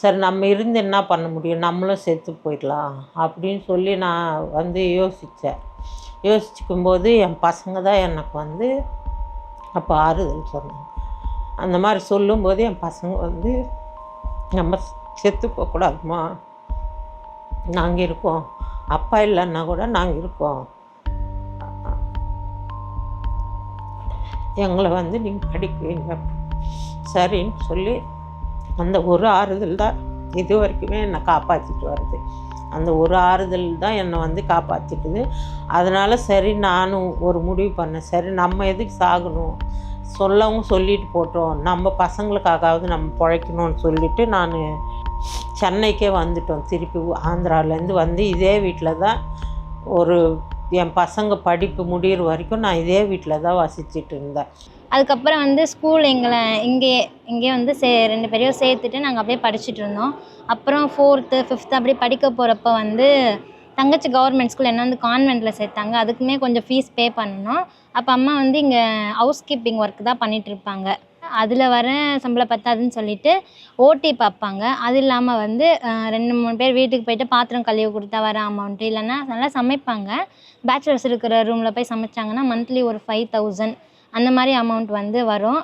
சரி நம்ம இருந்து என்ன பண்ண முடியும்? நம்மளும் செத்து போயிடலாம். அப்படின்னு சொல்லி நான் வந்து யோசித்தேன் யோசிச்சுக்கும்போது என் பசங்க தான் எனக்கு வந்து அப்போ ஆறுதல் சொன்னாங்க. அந்த மாதிரி சொல்லும்போது என் பசங்க வந்து நம்ம செத்து போகக்கூடாதுமா நாங்கள் இருக்கோம். அப்பா இல்லைன்னா கூட நாங்கள் இருக்கோம். எங்களை வந்து நீங்கள் படிக்க வைங்க. சரின்னு சொல்லி அந்த ஒரு ஆறுதல் தான் இது வரைக்குமே என்னை காப்பாற்றிட்டு வருது அந்த ஒரு ஆறுதல் தான் என்னை வந்து காப்பாற்றிட்டுது அதனால் சரி நானும் ஒரு முடிவு பண்ணேன். சரி நம்ம எதுக்கு சாகணும்? சொல்லவும் சொல்லிட்டு போட்டோம். நம்ம பசங்களுக்காகவாவது நம்ம பிழைக்கணும்னு சொல்லிட்டு நான் சென்னைக்கே வந்துட்டோம். திருப்பி ஆந்திராவிலேருந்து வந்து இதே வீட்டில் தான் ஒரு என் பசங்க படிப்பு முடியிற வரைக்கும் நான் இதே வீட்டில் தான் வசிச்சுட்டு இருந்தேன். அதுக்கப்புறம் வந்து ஸ்கூல் எங்களை இங்கே இங்கேயே வந்து சே ரெண்டு பேரையும் சேர்த்துட்டு நாங்கள் அப்படியே படிச்சுட்டு இருந்தோம். அப்புறம் ஃபோர்த்து ஃபிஃப்த்து அப்படி படிக்க போகிறப்ப வந்து தங்கச்சி கவர்மெண்ட் ஸ்கூல் என்ன வந்து கான்வெண்ட்டில் சேர்த்தாங்க. அதுக்குமே கொஞ்சம் ஃபீஸ் பே பண்ணணும். அப்போ அம்மா வந்து இங்கே ஹவுஸ் கீப்பிங் ஒர்க் தான் பண்ணிகிட்ருப்பாங்க இருப்பாங்க. அதில் வர சம்பளம் பத்தாதுன்னு சொல்லிட்டு ஓடி பார்ப்பாங்க. அது இல்லாமல் வந்து ரெண்டு மூணு பேர் வீட்டுக்கு போயிட்டு பாத்திரம் கழுவி கொடுத்தா வர அமௌண்ட்டு இல்லைன்னா நல்லா சமைப்பாங்க. பேச்சுலர்ஸ் இருக்கிற ரூமில் போய் சமைச்சாங்கன்னா மந்த்லி ஒரு ஃபைவ் தௌசண்ட் அந்த மாதிரி அமௌண்ட் வந்து வரும்.